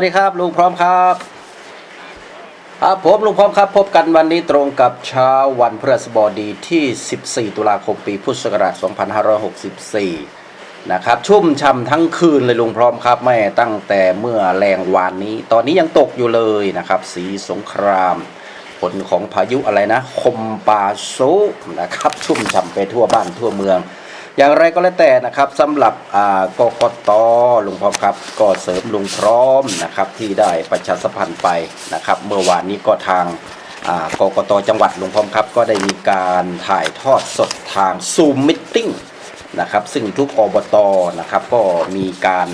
สวัสดีครับลุงพร้อมครับครับผมลุงพร้อมครับ พบกันวันนี้ตรงกับเช้าวันพฤหัสบดีที่ 14 ตุลาคมปีพุทธศักราช 2564 นะครับ ชุ่มช่ำทั้งคืนเลยลุงพร้อมครับแม่ตั้งแต่เมื่อแรงวานนี้ ตอนนี้ยังตกอยู่เลยนะครับ สีสงคราม ผลของพายุอะไรนะ คมปาโซนะครับ ชุ่มฉ่ำไปทั่วบ้านทั่วเมือง อย่างไรก็แล้วแต่นะครับสำหรับกกตลุงพร้อมครับ ก็เสริมลุงพร้อมนะครับที่ได้ประชาสัมพันธ์ไปนะครับ เมื่อวานนี้ก็ทางกกตจังหวัดลุงพร้อมครับ ก็ได้มีการถ่ายทอดสดทางซูมมิทติ้งนะครับ ซึ่งทุกอบตนะครับก็มีการ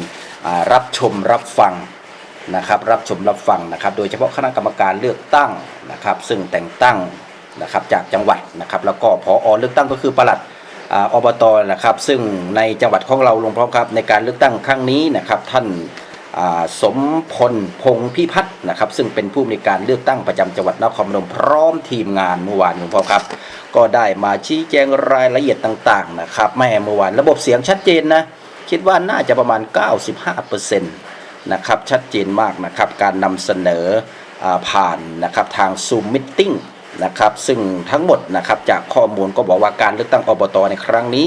รับชมรับฟังนะครับ รับชมรับฟังนะครับ โดยเฉพาะคณะกรรมการเลือกตั้งนะครับ ซึ่งแต่งตั้งนะครับจากจังหวัดนะครับ แล้วก็พออเลือกตั้งก็คือประหลัด อบตนะครับ ซึ่งในจังหวัดของเราลงพร้อมครับ ในการเลือกตั้งครั้งนี้นะครับ ท่านสมพลพงพิพัฒน์นะครับ ซึ่งเป็นผู้ในการเลือกตั้งประจำจังหวัดนครพนมพร้อมทีมงานเมื่อวานหลวงพร้อครับ ก็ได้มาชี้แจงรายละเอียดต่างๆนะครับแม่เมื่อวานระบบเสียงชัดเจนนะ คิดว่าน่าจะประมาณ 95%นะครับชัดเจนมากนะครับการนำเสนออผ่านนะครับทาง Zoom Meeting นะครับ ซึ่งทั้งหมดนะครับจากข้อมูลก็บอกว่าการเลือกตั้งอบตในครั้งนี้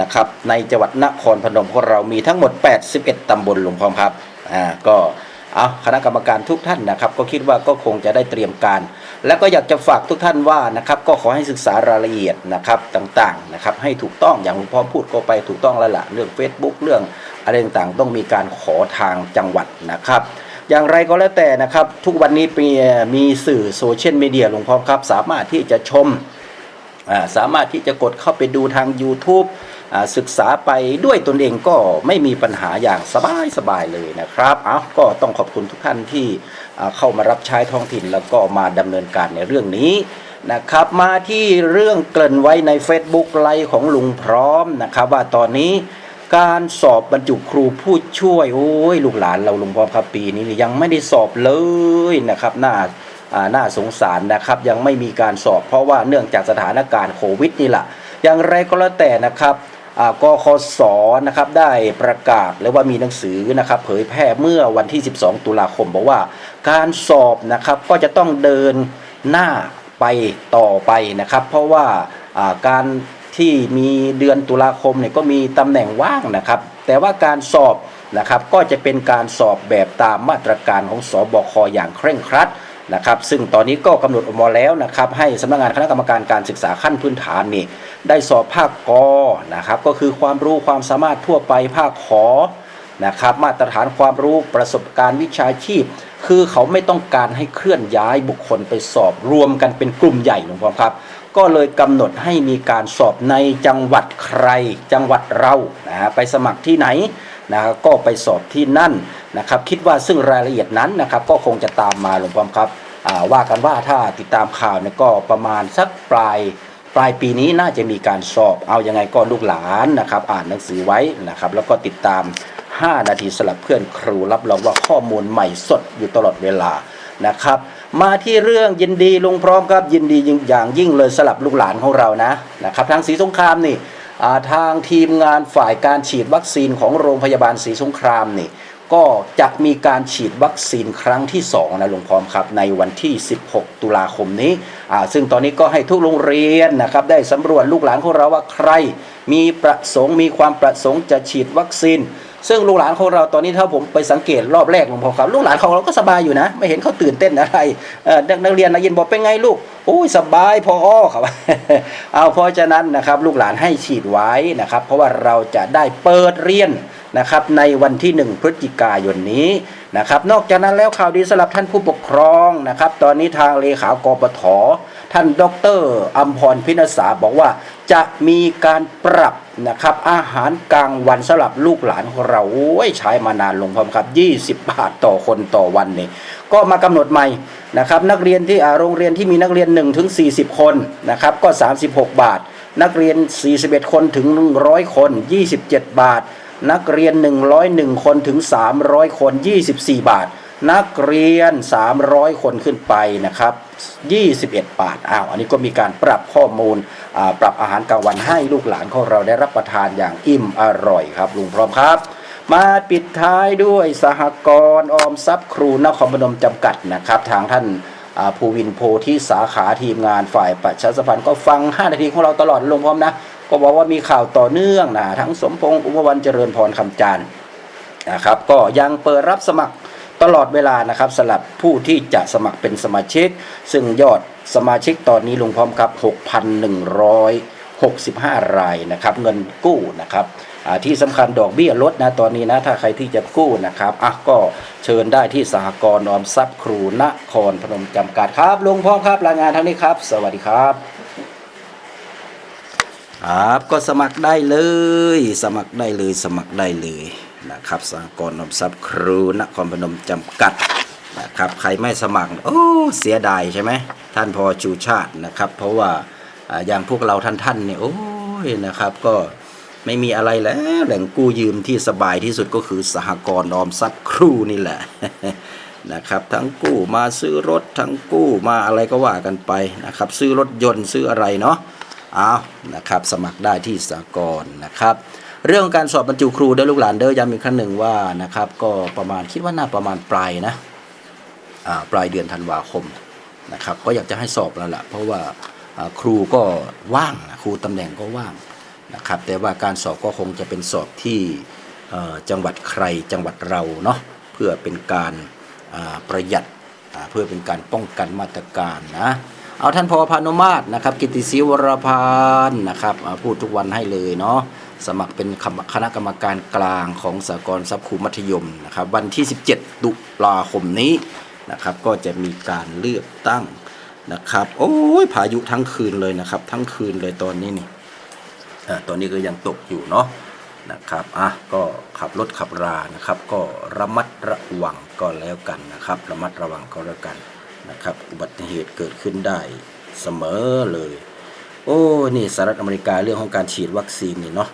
นะครับในจังหวัดนครพนมของเรามีทั้งหมด 81 ตำบลหลวงพร้อมครับอ่าก็เอาคณะกรรมการทุกท่านนะครับ ก็คิดว่าก็คงจะได้เตรียมการ แล้วก็อยากจะฝากทุกท่านว่านะครับก็ขอให้ศึกษารายละเอียดนะครับต่างๆนะครับให้ถูกต้องอย่างหลวงพ่อพูดก็ไปถูกต้องแล้วล่ะเรื่อง Facebook เรื่องอะไรต่างๆ ต้องมีการขอทางจังหวัดนะครับ อย่างไรก็แล้วแต่นะครับ ทุกวันนี้มีมีสื่อโซเชียลมีเดียหลวงพ่อครับ สามารถที่จะชมสามารถที่จะกดเข้าไปดูทาง YouTube ศึกษาไปด้วยตนเองก็ไม่มีปัญหาอย่างสบายสบายๆเลยนะครับเอาก็ต้องขอบคุณทุกท่านที่เข้ามารับใช้ท้องถิ่นแล้วก็มาดำเนินการในเรื่องนี้นะครับมาที่เรื่องเกริ่นไว้ใน Facebook ไลฟ์ของลุงพร้อมนะครับว่าตอนนี้ การสอบบรรจุครูผู้ช่วยโอ้ยลูกหลานเราลุงพร้อครับปีนี้ยังไม่ได้สอบเลยนะครับน่าน่าสงสารนะครับยังไม่มีการสอบ เพราะว่าเนื่องจากสถานการณ์โควิดนี่แหละอย่างไรก็แล้วแต่นะครับกคสนะครับได้ประกาศหรือว่ามีหนังสือนะครับเผยแพร่เมื่อวันที่ 12 ตุลาคมบอกว่า การสอบนะครับก็จะต้องเดินหน้าไปต่อไปนะครับ เพราะว่าการ ที่มีเดือนตุลาคมเนี่ยก็มีตำแหน่งว่างนะครับ แต่ว่าการสอบนะครับก็จะเป็นการสอบแบบตามมาตรการของสอบคอย่างเคร่งครัดนะครับซึ่งตอนนี้ก็กำหนดออกมาแล้วนะครับให้สำนักงานคณะกรรมการการศึกษาขั้นพื้นฐานนี่ได้สอบภาคกนะครับก็คือความรู้ความสามารถทั่วไปภาคขอนะครับมาตรฐานความรู้ประสบการณ์วิชาชีพ คือเขาไม่ต้องการให้เคลื่อนย้ายบุคคลไปสอบรวมกันเป็นกลุ่มใหญ่หลวงพ่อครับ ก็เลยกำหนดให้มีการสอบในจังหวัดใคร จังหวัดเรานะฮะไปสมัครที่ไหนนะก็ไปสอบที่นั่นนะครับ คิดว่าซึ่งรายละเอียดนั้นนะครับ ก็คงจะตามมาหลวงพ่อครับว่ากันว่าถ้าติดตามข่าวเนี่ยก็ประมาณสักปลายปลายปีนี้น่าจะมีการสอบเอายังไงก็ลูกหลานนะครับ อ่านหนังสือไว้นะครับ แล้วก็ติดตาม 5 นาทีสลับเพื่อนครูรับรองว่าข้อมูลใหม่สดอยู่ตลอดเวลานะครับ มาที่เรื่องยินดีลุงพร้อมครับยินดีอย่างยิ่งเลยสลับลูกหลานของเรานะนะครับทางศรีสงครามนี่ทางทีมงานฝ่ายการฉีดวัคซีนของโรงพยาบาลศรีสงครามนี่ก็จะมีการฉีดวัคซีนครั้งที่2นะลุงพร้อมครับในวันที่ 16 ตุลาคมนี้ ซึ่งตอนนี้ก็ให้ทุกโรงเรียนนะครับได้สำรวจลูกหลานของเราว่าใคร มีประสงค์มีความประสงค์จะฉีดวัคซีน ซึ่งลูกหลานของเราตอนนี้ถ้าผมไปสังเกตรอบแรกลุงพร้อมครับลูกหลานของเราก็สบายอยู่นะ ไม่เห็นเขาตื่นเต้นอะไรนักเรียนนักเรียนบอกเป็นไงลูกโอ้ยสบายพออ้อครับเอาเพราะฉะนั้นนะครับลูกหลานให้ฉีดไว้นะครับ เพราะว่าเราจะได้เปิดเรียนนะครับในวันที่ 1 พฤศจิกายนนี้นะครับ นอกจากนั้นแล้วข่าวดีสำหรับท่านผู้ปกครองนะครับ ตอนนี้ทางเลขากปทท่านดรอัมพรพินสาบอกว่าจะมีการปรับ นะครับ อาหารกลางวันสำหรับลูกหลานของเราโอ้ยใช้มานานลงพร้อมครับ 20 บาทต่อคนต่อวันนี่ก็มากำหนดใหม่นะครับ นักเรียนที่โรงเรียนที่มีนักเรียน1ถึง40 คนนะครับ ก็ 36 บาท นักเรียน 41 คนถึง 100 คน 27 บาท นักเรียน 101 คนถึง 300 คน 24 บาท นักเรียน 300 คนขึ้นไปนะครับ 21 บาท อ้าว อันนี้ก็มีการปรับข้อมูล ปรับอาหารกลางวันให้ลูกหลานของเราได้รับประทานอย่างอิ่มอร่อยครับ ลุงพร้อมครับ มาปิดท้ายด้วยสหกรณ์ออมทรัพย์ครูนครพนมจำกัดนะครับ ทางท่านภูวินโพที่สาขาทีมงานฝ่ายประชาสัมพันธ์ก็ฟัง 5 นาทีของเราตลอดลงพร้อมนะ ก็บอกว่ามีข่าวต่อเนื่องนะทั้งสมพงษ์อุบวันเจริญพรคำจานทร์นะครับ ก็ยังเปิดรับสมัคร ตลอดเวลานะครับสำหรับผู้ที่จะสมัครเป็นสมาชิก ซึ่งยอดสมาชิกตอนนี้ลงพร้อมครับ 6,165 รายนะครับ เงินกู้นะครับที่สำคัญดอกเบี้ยลดนะตอนนี้นะถ้าใครที่จะกู้นะครับอะก็เชิญได้ที่สหกรณ์ออมทรัพย์ครูนครพนมจำกัดครับลุงพร้อมครับรายงานทั้งนี้ครับ สวัสดีครับครับก็สมัครได้เลย สมัครได้เลยสมัครได้เลย นะครับสหกรณ์ออมทรัพย์ครูนครพนมจำกัดนะครับใครไม่สมัครโอ้เสียดายใช่ไหมท่านพอชูชาตินะครับ เพราะว่าอย่างพวกเราท่านท่านๆเนี่ยโอ้ยนะครับก็ไม่มีอะไรแล้วแหล่งกู้ยืมที่สบายที่สุดก็คือสหกรณ์ออมทรัพย์ครูนี่แหละนะครับทั้งกู้มาซื้อรถทั้งกู้มาอะไรก็ว่ากันไปนะครับซื้อรถยนต์ซื้ออะไรเนาะเอานะครับสมัครได้ที่สากลนะครับ เรื่องการสอบบรรจุครูเด้อลูกหลานเด้อย้ำอีกครั้งหนึ่งว่านะครับก็ประมาณคิดว่าน่าประมาณปลายนะปลายเดือนธันวาคมนะครับก็อยากจะให้สอบแล้วล่ะเพราะว่าครูก็ว่างครูตำแหน่งก็ว่างนะครับแต่ว่าการสอบก็คงจะเป็นสอบที่จังหวัดใครจังหวัดเราเนาะเพื่อเป็นการประหยัดเพื่อเป็นการป้องกันมาตรการนะเอาท่านพอพานุมาตรนะครับกิติศรีวรพานนะครับพูดทุกวันให้เลยเนาะ สมัครเป็นคณะกรรมการกลางของสากลทรัพย์ครูมัธยมนะครับวันที่ 17 ตุลาคมนี้นะครับก็จะมีการเลือกตั้งนะครับโอ้ยพายุทั้งคืนเลยนะครับ ทั้งคืนเลยตอนนี้นี่อ่าตอนนี้ก็ยังตกอยู่เนาะนะครับอะก็ขับรถขับรานะครับ ก็ระมัดระวังก็แล้วกันนะครับ ระมัดระวังก็แล้วกันนะครับ อุบัติเหตุเกิดขึ้นได้เสมอเลย โอ้นี่สหรัฐอเมริกาเรื่องของการฉีดวัคซีนนี่เนาะ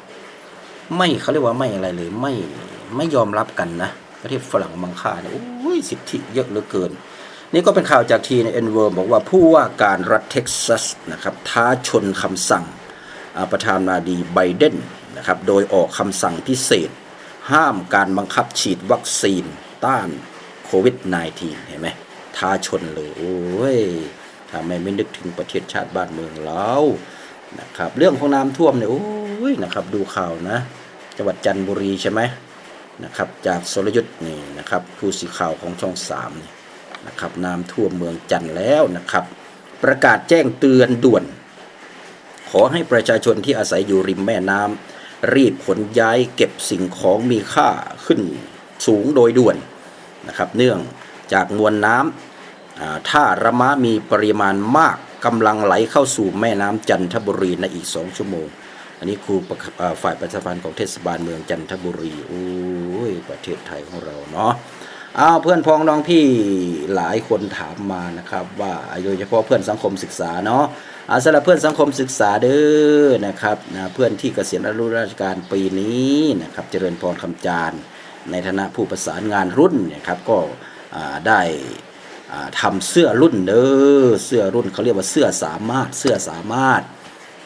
ไม่เขาเรียกว่าไม่อะไรเลย ไม่ไม่ยอมรับกันนะ ประเทศฝรั่งมังค่าเนี่ยโอ้ยสิทธิเยอะเหลือเกิน นี่ก็เป็นข่าวจากทีในเอ็นเวอร์บอกว่าผู้ว่าการรัฐเท็กซัสนะครับท้าชนคำสั่งประธานาธิบดีไบเดนนะครับโดยออกคำสั่งพิเศษ ห้ามการบังคับฉีดวัคซีนต้านโควิด -19 เห็นไหมท้าชนเลย โอ้ยทำไมไม่นึกถึงประเทศชาติบ้านเมืองเรานะครับ เรื่องของน้ำท่วมเนี่ยโอ้ยนะครับ ดูข่าวนะ จังหวัดจันทบุรีใช่ไหมนะครับจากสรยุทธ์นี่นะครับผู้สื่อข่าวของช่องสามนี่นะครับน้ำท่วมเมืองจันท์แล้วนะครับ ประกาศแจ้งเตือนด่วน ขอให้ประชาชนที่อาศัยอยู่ริมแม่น้ำรีบขนย้ายเก็บสิ่งของมีค่าขึ้นสูงโดยด่วนนะครับ เนื่องจากมวลน้ำอ่าท่าระมะมีปริมาณมากกำลังไหลเข้าสู่แม่น้ำจันทบุรีในอีก2ชั่วโมง อันนี้ครูฝ่ายประชาพันธ์ของเทศบาลเมืองจันทบุรีโอ้ยประเทศไทยของเราเนาะอ้าวเพื่อนพ้องน้องพี่หลายคนถามมานะครับ ว่าโดยเฉพาะเพื่อนสังคมศึกษาเนาะอาสำหรับเพื่อนสังคมศึกษาเด้อนะครับนะเพื่อนที่เกษียณอายุราชการปีนี้นะครับเจริญพรคำจารในฐานะผู้ประสานงานรุ่นนะครับก็ได้อ่าทำเสื้อรุ่นเด้อเสื้อรุ่นเขาเรียกว่าเสื้อสามารถเสื้อสามารถ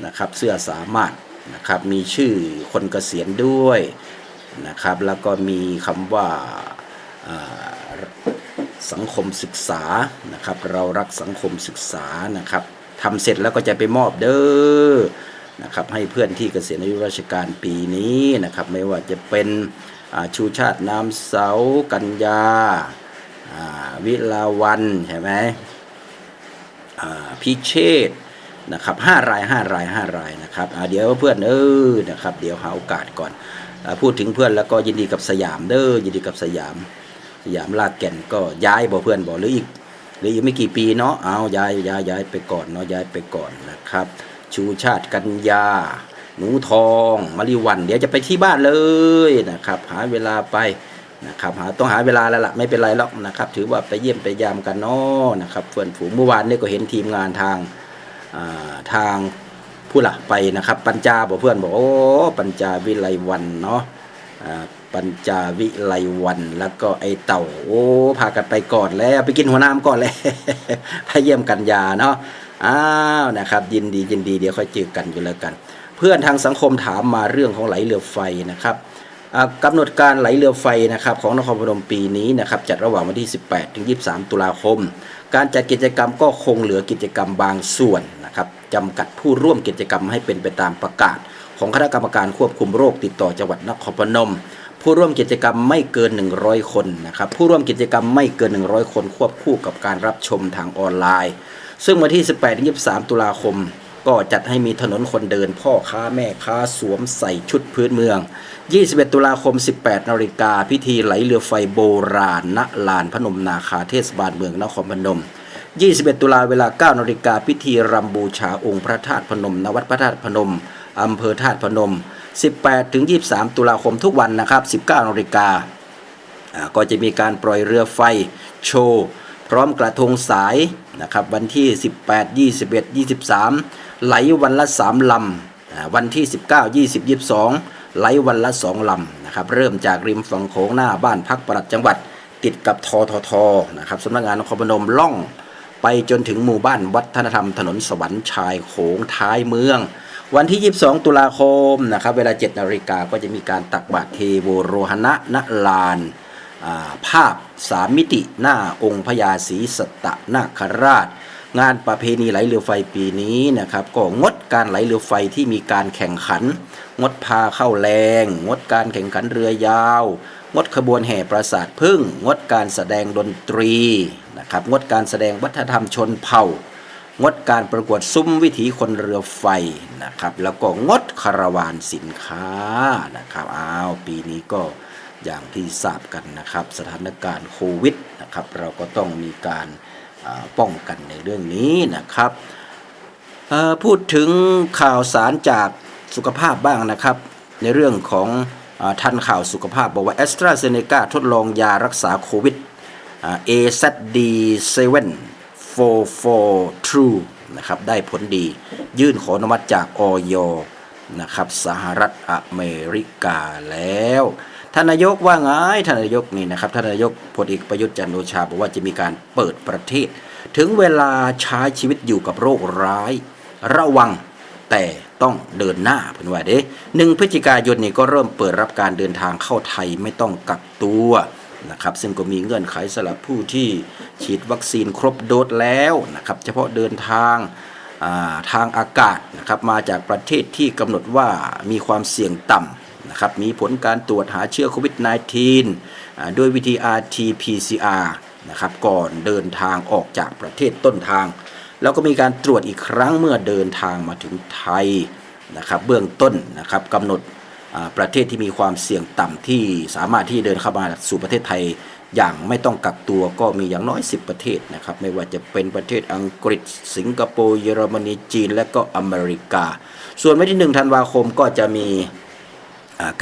นะครับเสื้อสามารถ นะครับมีชื่อคนเกษียณด้วยนะครับแล้วก็มีคำว่าสังคมศึกษานะครับเรารักสังคมศึกษานะครับทำเสร็จแล้วก็จะไปมอบเด้อนะครับให้เพื่อนที่เกษียณอายุราชการปีนี้นะครับไม่ว่าจะเป็นชูชาติน้ำเสากัญญาวิลาวันใช่ไหมพิเชษ นะครับห้ารายห้ารายห้ารายนะครับเดี๋ยวเพื่อนเออนะครับเดี๋ยวหาโอกาสก่อนอพูดถึงเพื่อนแล้วก็ยินดีกับสยามเด้อยินดีกับสยามสยามลาดแก่นก็ย้ายบ่เพื่อนบ่หรืออีกหรืออีกไม่กี่ปีเนาะเอาย้ายย้ายย้ายไปก่อนเนาะย้ายไปก่อนนะครับ ชูชาติกัญญาหนูทองมะลิวัน เดี๋ยวจะไปที่บ้านเลยนะครับ หาเวลาไปนะครับหาต้องหาเวลาแล้วล่ะไม่เป็นไรหรอกนะครับ ถือว่าไปเยี่ยมไปยามกันเนาะนะครับเพื่อนฝูงเมื่อวานนี่ก็เห็นทีมงานทาง ทางผู้หลักไปนะครับ ปัญจาบอกเพื่อนบอกโอ้ปัญจาวิไลวันเนาะปัญจาวิไลวันแล้วก็ไอเต่าโอ้พากันไปก่อนแล้วไปกินหัวน้ำก่อนแล้วไปเยี่ยมกันยาเนาะอ้าวนะครับ ยินดียินดีเดี๋ยวค่อยเจอกันอยู่แล้วกัน เพื่อนทางสังคมถามมาเรื่องของไหลเรือไฟนะครับอ่ากำหนดการไหลเรือไฟนะครับของนครพนมปีนี้นะครับจัดระหว่างวันที่ 18 ถึง 23 ตุลาคม การจัดกิจกรรมก็คงเหลือกิจกรรมบางส่วน ครับจำกัดผู้ร่วมกิจกรรมให้เป็นไปตามประกาศ ของคณะกรรมการควบคุมโรคติดต่อจังหวัดนครพนม ผู้ร่วมกิจกรรมไม่เกิน 100 คนนะครับผู้ร่วมกิจกรรมไม่เกิน 100 คนควบคู่กับการรับชมทางออนไลน์ ซึ่งวันที่ 18-23 ตุลาคมก็จัดให้มีถนนคนเดินพ่อค้าแม่ค้าสวมใส่ชุดพื้นเมือง 21 ตุลาคม 18 นาฬิกาพิธีไหลเรือไฟโบราณณลานพนมนาคาเทศบาลเมืองนครพนม 21 ตุลาเวลา 9นาฬิกาพิธีรำบูชาองค์พระธาตุพนมณวัดพระธาตุพนมอำเภอธาตุพนม 18 ถึง 23 ตุลาคมทุกวันนะครับ 19นาฬิกาก็จะมีการปล่อยเรือไฟโชว์พร้อมกระทงสายนะครับวันที่ 18 21 23 ไหลวันละ 3 ลำอ่าวันที่ 19 20 22 ไหลวันละ 2 ลำนะครับเริ่มจากริมฝั่งโขงหน้าบ้านพักปลัดจังหวัด ติดกับทททนะครับสำนักงานนครพนมล่อง ไปจนถึงหมู่บ้านวัฒนธรรมถนนสวรรค์ชายโขงท้ายเมือง วันที่ 22 ตุลาคมนะครับเวลา 7 นาฬิกาก็จะมีการตักบาตรเทโวโรหณะณลานาภาพสามมิติหน้าองค์พญาศรีสตตนาคราช งานประเพณีไหลเรือไฟปีนี้นะครับก็งดการไหลเรือไฟที่มีการแข่งขัน งดพาเข้าแรง งดการแข่งขันเรือยาว งดขบวนแห่ปราสาทพึ่ง งดการแสดงดนตรีนะครับ งดการแสดงวัฒนธรรมชนเผ่า งดการประกวดซุ้มวิถีคนเรือไฟนะครับ แล้วก็งดคาราวานสินค้านะครับอ้าวปีนี้ก็อย่างที่ทราบกันนะครับ สถานการณ์โควิดนะครับ เราก็ต้องมีการป้องกันในเรื่องนี้นะครับ พูดถึงข่าวสารจากสุขภาพบ้างนะครับ ในเรื่องของ ทันข่าวสุขภาพบอกว่าแอสตราเซเนกาทดลองยารักษาโควิดอ่า AZD7 44 True นะครับได้ผลดี ยื่นขออนุมัติจากออยนะครับสหรัฐอเมริกาแล้วท่านนายกว่าไงท่านนายกนี่นะครับท่านนายกพลเอกประยุทธ์จันโอชาบอกว่าจะมีการเปิดประเทศ ถึงเวลาใช้ชีวิตอยู่กับโรคร้าย ระวังแต่ ต้องเดินหน้าเพื่อนว่าเด้หนึ่งพฤศจิกายนนี้ก็เริ่มเปิดรับการเดินทางเข้าไทยไม่ต้องกักตัวนะครับซึ่งก็มีเงื่อนไขสำหรับผู้ที่ฉีดวัคซีนครบโดสแล้วนะครับเฉพาะเดินทางาทางอากาศนะครับมาจากประเทศที่กำหนดว่ามีความเสี่ยงต่ำนะครับมีผลการตรวจหาเชื้อโควิด -19 ด้วยวิธี RT-PCR นะครับก่อนเดินทางออกจากประเทศต้นทาง แล้วก็มีการตรวจอีกครั้งเมื่อเดินทางมาถึงไทยนะครับเบื้องต้นนะครับกำหนดประเทศที่มีความเสี่ยงต่ำที่สามารถที่เดินเข้ามาสู่ประเทศไทยอย่างไม่ต้องกักตัวก็มีอย่างน้อย 10 ประเทศนะครับไม่ว่าจะเป็นประเทศอังกฤษ สิงคโปร์เยอรมนีจีน และก็อเมริกา ส่วนวันที่1ธันวาคมก็จะมี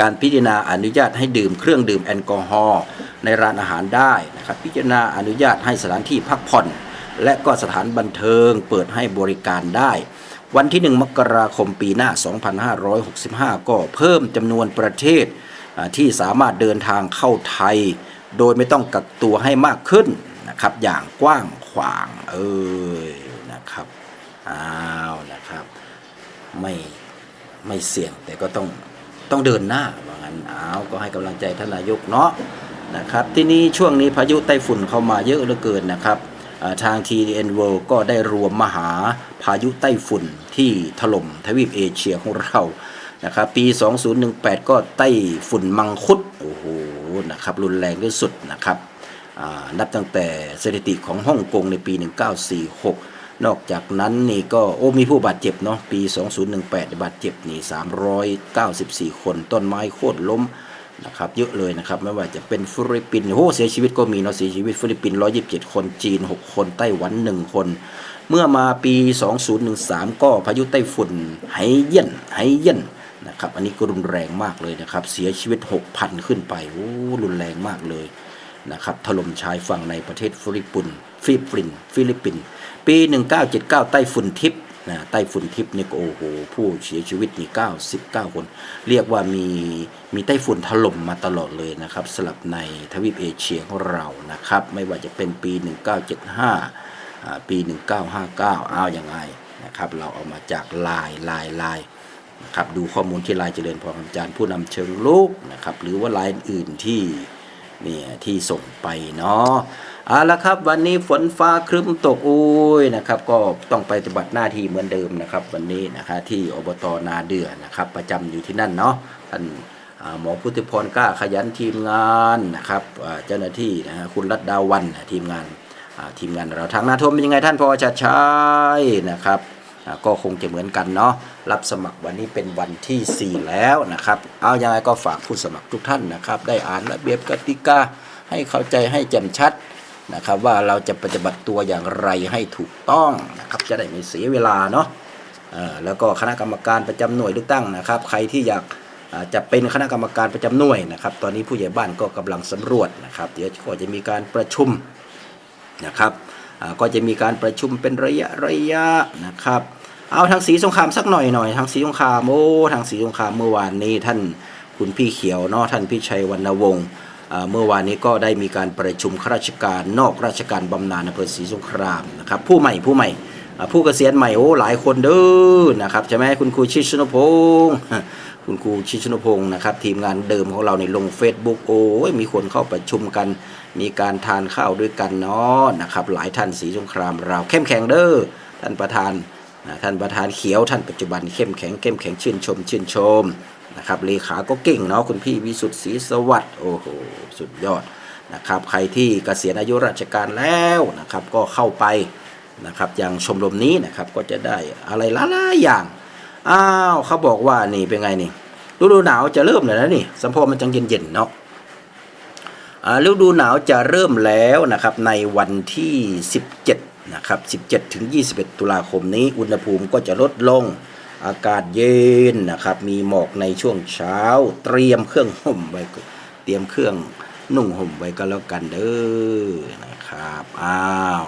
การพิจารณาอนุญาตให้ดื่มเครื่องดื่มแอลกอฮอล์ในร้านอาหารได้นะครับพิจารณาอนุญาตให้สถานที่พักผ่อน และก็สถานบันเทิงเปิดให้บริการได้ วันที่ 1 มกราคมปีหน้า 2565 ก็เพิ่มจำนวนประเทศที่สามารถเดินทางเข้าไทย โดยไม่ต้องกักตัวให้มากขึ้นนะครับอย่างกว้างขวางเอ้ยนะครับอ้าวนะครับไม่ไม่เสี่ยงแต่ก็ต้องต้องเดินหน้าว่างั้นอ้าวก็ให้กำลังใจท่านนายกเนาะนะครับที่นี้ช่วงนี้พายุไต้ฝุ่นเข้ามาเยอะเหลือเกินนะครับ ทาง TDN World ก็ได้รวมมหาพายุไต้ฝุ่นที่ถล่มทวีปเอเชียของเรานะครับปี 2018 ก็ไต้ฝุ่นมังคุดโอ้โหนะครับรุนแรงที่สุดนะครับนับตั้งแต่สถิติของฮ่องกงในปี 1946 นอกจากนั้นนี่ก็โอ้มีผู้บาดเจ็บเนาะปี 2018 บาดเจ็บนี่ 394 คน ต้นไม้โค่นล้ม นะครับเยอะเลยนะครับไม่ว่าจะเป็นฟิลิปปินส์โอ้เสียชีวิตก็มีเนาะเสียชีวิตฟิลิปปินส์127คนจีน6คนไต้หวัน1คน เมื่อมาปี 2013 ก็พายุไต้ฝุ่นไหเยี่ยนไหเยี่ยนนะครับอันนี้ก็รุนแรงมากเลยนะครับเสียชีวิต 6,000 ขึ้นไปโอ้รุนแรงมากเลยนะครับถล่มชายฝั่งในประเทศฟิลิปปินส์ฟิลิปปินส์ฟิลิปปินส์ปี 1979 ไต้ฝุ่นทิพย์ นะไต้ฝุ่นทิพย์นี่ก็โอ้โหผู้เสียชีวิตนี่99 คน เรียกว่ามีมีไต้ฝุ่นถล่มมาตลอดเลยนะครับสลับในทวีปเอเชียของเรานะครับ ไม่ว่าจะเป็นปี 1975อ่าปี 1959 อ้าวยังไงนะครับ เราเอามาจากลายลายลายนะครับดูข้อมูลที่ลายเจริญพรคำจานผู้นำเชิงลุกนะครับ หรือว่าลายอื่นที่เนี่ยที่ส่งไปเนาะ เอาละครับ วันนี้ฝนฟ้าครึ้มตกอุ้ยนะครับ ก็ต้องไปปฏิบัติหน้าที่เหมือนเดิมนะครับ วันนี้นะคะที่อบตนาเดือนะครับ ประจำอยู่ที่นั่นเนาะท่านหมอพุทธิพรกล้าขยันทีมงานนะครับเจ้าหน้าที่นะฮะคุณรัตดาวันทีมงานทีมงานเราทางนาทมเป็นยังไงท่านพอชัดชัยนะครับก็คงจะเหมือนกันเนาะรับสมัครวันนี้เป็นวันที่ 4 แล้วนะครับ เอายังไงก็ฝากผู้สมัครทุกท่านนะครับ ได้อ่านระเบียบกติกาให้เข้าใจให้แจ่มชัด นะครับว่าเราจะปฏิบัติตัวอย่างไรให้ถูกต้องนะครับจะได้ไม่เสียเวลาเนาะแล้วก็คณะกรรมการประจำหน่วยเลือกตั้งนะครับ ใครที่อยากจะเป็นคณะกรรมการประจำหน่วยนะครับ ตอนนี้ผู้ใหญ่บ้านก็กำลังสำรวจนะครับ เดี๋ยวก็จะมีการประชุมนะครับก็จะมีการประชุมเป็นระยะระยะนะครับ เอาทางสีสงครามสักหน่อยหน่อยทางสีสงครามโอ้ทางสีสงครามเมื่อวานนี้ท่านคุณพี่เขียวเนาะท่านพี่ชัยวรรณวงศ์ เมื่อวานนี้ก็ได้มีการประชุมข้าราชการนอกราชการบำนาญอำเภอศรีสงครามนะครับผู้ใหม่ผู้ใหม่ผู้เกษียณใหม่โอ้หลายคนเด้อนะครับใช่ไหมคุณครูชิชนพงศ์คุณครูชิชนพงศ์นะครับทีมงานเดิมของเราในลง Facebook โอ้ยมีคนเข้าประชุมกัน มีการทานข้าวด้วยกันเนาะนะครับหลายท่านสีสงครามเราเข้มแข็งเด้อท่านประธาน นะท่านประธานเขียวท่านปัจจุบันเข้มแข็งเข้มแข็งชื่นชม ชื่นชมนะครับเลขาก็เก่งเนาะคุณพี่วิสุทธิ์ศรีสวัสดิ์โอ้โหสุดยอดนะครับใครที่เกษียณอายุราชการแล้วนะครับก็เข้าไปนะครับอย่างชมรมนี้นะครับก็จะได้อะไรหลายๆอย่างอ้าวเขาบอกว่านี่เป็นไงนี่ฤดูหนาวจะเริ่มแล้วนะนี่สัมพอมันจังเย็นๆเนาะฤดูหนาวจะเริ่มแล้วนะครับในวันที่ 17 นะครับ 17ถึง21 ตุลาคมนี้อุณหภูมิก็จะลดลงอากาศเย็นนะครับ มีหมอกในช่วงเช้า เตรียมเครื่องห่มไว้เตรียมเครื่องนุ่งห่มไว้ก็แล้วกันเด้อนะครับอ้าว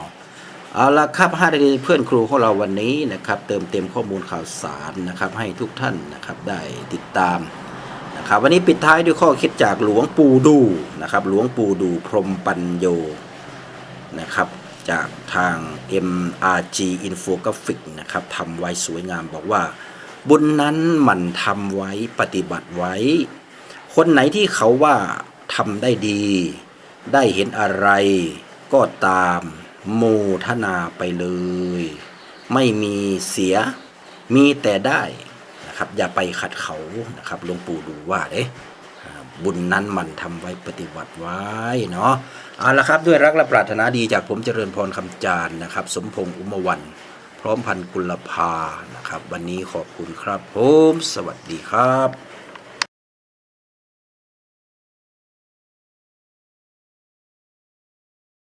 เอาละครับ5นาทีเพื่อนครูของเราวันนี้นะครับ เติมเต็มข้อมูลข่าวสารนะครับ ให้ทุกท่านนะครับได้ติดตามนะครับ วันนี้ปิดท้ายด้วยข้อคิดจากหลวงปู่ดูนะครับ หลวงปู่ดูพรมปัญโยนะครับ จากทาง MRG Infographic นะครับทำไว้สวยงามบอกว่า บุญนั้นมันทำไว้ปฏิบัติไว้ คนไหนที่เขาว่าทำได้ดี ได้เห็นอะไรก็ตามโมทนาไปเลย ไม่มีเสียมีแต่ได้นะครับอย่าไปขัดเขานะครับหลวงปู่ดูว่าเด้บุญนั้นมันทำไว้ปฏิบัติไว้เนาะ เอาละครับด้วยรักและปรารถนาดีจากผมเจริญพรคำจารนะครับ สมพงษ์อุมวัน พร้อมพันกุลภานะครับ วันนี้ขอบคุณครับผม สวัสดีครับ